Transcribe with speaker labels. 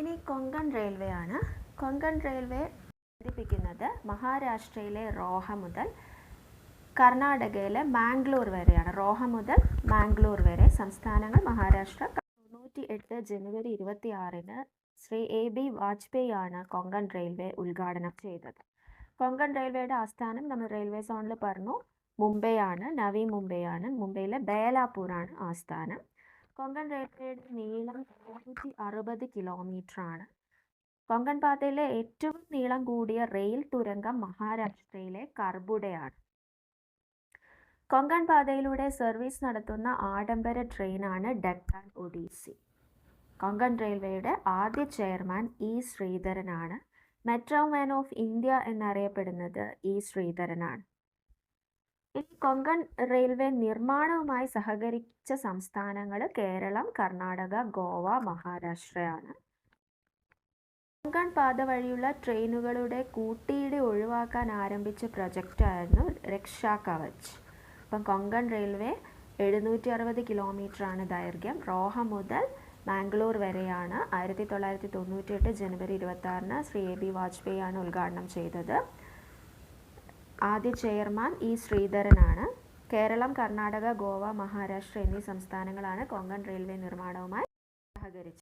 Speaker 1: ഇനി കൊങ്കൺ റെയിൽവേ ആണ് കൊങ്കൺ റെയിൽവേ ബന്ധിപ്പിക്കുന്നത് മഹാരാഷ്ട്രയിലെ റോഹ മുതൽ കർണാടകയിലെ മാംഗ്ലൂർ വരെയാണ്. റോഹ മുതൽ മാംഗ്ലൂർ വരെ സംസ്ഥാനങ്ങൾ മഹാരാഷ്ട്ര. തൊണ്ണൂറ്റി എട്ട് ജനുവരി ഇരുപത്തി ആറിന് ശ്രീ എ ബി വാജ്പേയി ആണ് കൊങ്കൺ റെയിൽവേ ഉദ്ഘാടനം ചെയ്തത്. കൊങ്കൺ റെയിൽവേയുടെ ആസ്ഥാനം നമ്മൾ റെയിൽവേ സോണിൽ പറഞ്ഞു. മുംബൈ ആണ് നവി മുംബൈ ആണ് മുംബൈയിലെ ബേലാപൂർ ആണ് ആസ്ഥാനം. കൊങ്കൺ റെയിൽവേയുടെ നീളം നൂറ്റി അറുപത് കിലോമീറ്റർ ആണ്. കൊങ്കൺ പാതയിലെ ഏറ്റവും നീളം കൂടിയ റെയിൽ തുരങ്കം മഹാരാഷ്ട്രയിലെ കർബുഡയാണ്. കൊങ്കൺ പാതയിലൂടെ സർവീസ് നടത്തുന്ന ആഡംബര ട്രെയിനാണ് ഡെക്കാൻ ഒഡീസി. കൊങ്കൺ റെയിൽവേയുടെ ആദ്യ ചെയർമാൻ ഇ ശ്രീധരനാണ്. മെട്രോ മാൻ ഓഫ് ഇന്ത്യ എന്നറിയപ്പെടുന്നത് ഇ ശ്രീധരനാണ്. ഇനി കൊങ്കൺ റെയിൽവേ നിർമ്മാണവുമായി സഹകരിച്ച സംസ്ഥാനങ്ങൾ കേരളം കർണാടക ഗോവ മഹാരാഷ്ട്രയാണ്. കൊങ്കൺ പാത വഴിയുള്ള ട്രെയിനുകളുടെ കൂട്ടിയിടി ഒഴിവാക്കാൻ ആരംഭിച്ച പ്രൊജക്റ്റായിരുന്നു രക്ഷാ കവച്. അപ്പം കൊങ്കൺ റെയിൽവേ എഴുന്നൂറ്റി അറുപത് ആണ് ദൈർഘ്യം. റോഹ മുതൽ മാംഗ്ലൂർ വരെയാണ്. ആയിരത്തി തൊള്ളായിരത്തി തൊണ്ണൂറ്റി എട്ട് ജനുവരി ഇരുപത്തി ആറിന് ശ്രീ എ ബി വാജ്പേയി ആണ് ഉദ്ഘാടനം ചെയ്തത്. ആദ്യ ചെയർമാൻ ഇ ശ്രീധരനാണ്. കേരളം കർണാടക ഗോവ മഹാരാഷ്ട്ര എന്നീ സംസ്ഥാനങ്ങളാണ് കൊങ്കൺ റെയിൽവേ നിർമ്മാണവുമായി സഹകരിച്ചത്.